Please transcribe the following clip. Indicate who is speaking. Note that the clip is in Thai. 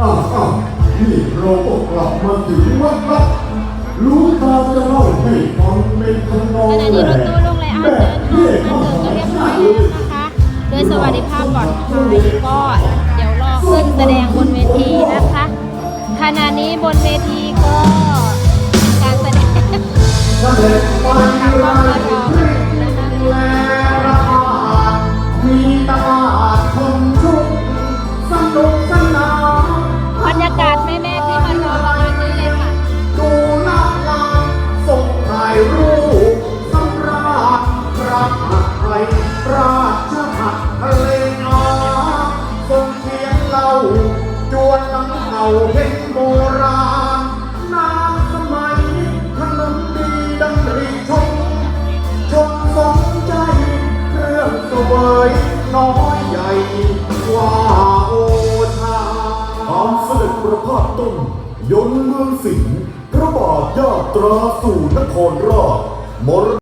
Speaker 1: อ้าวอ้าวนี่เราก็กลับมาถึงวัดละรู้ตาจะเล่าให้ฟังเป็นทำนอง
Speaker 2: ขณะนี้รถตู้ลงไลอ้อนเดินทางมาถึงก็เรียบร้อยแล้วนะคะ โดยสวัสดิภาพปลอดภัยก็เดี๋ยวรอขึ้นแสดงบนเวทีนะคะขณะนี้บนเวทีก็การแสดง
Speaker 1: เสด็จไปไล่พริกแลระมีตาคนา
Speaker 2: ศแม่ๆที่มารอประมาณนี้เลยค่ะ
Speaker 1: ดูหน้าลาส่งถ่ายรูปสำราญพระหัตถ์ไทยราชหัตถ์ทะเลอาทรงเขียนเล่าจวนลำเนาเห็นโบราณน้ำสมัยขนมดีดังรีชมชมสนใจเครื่องสวยน้อยใหญ่กว่า
Speaker 3: ระพาพต้นยนต์เมืองสิงห์พระบาทยาตราสู่นครราชมร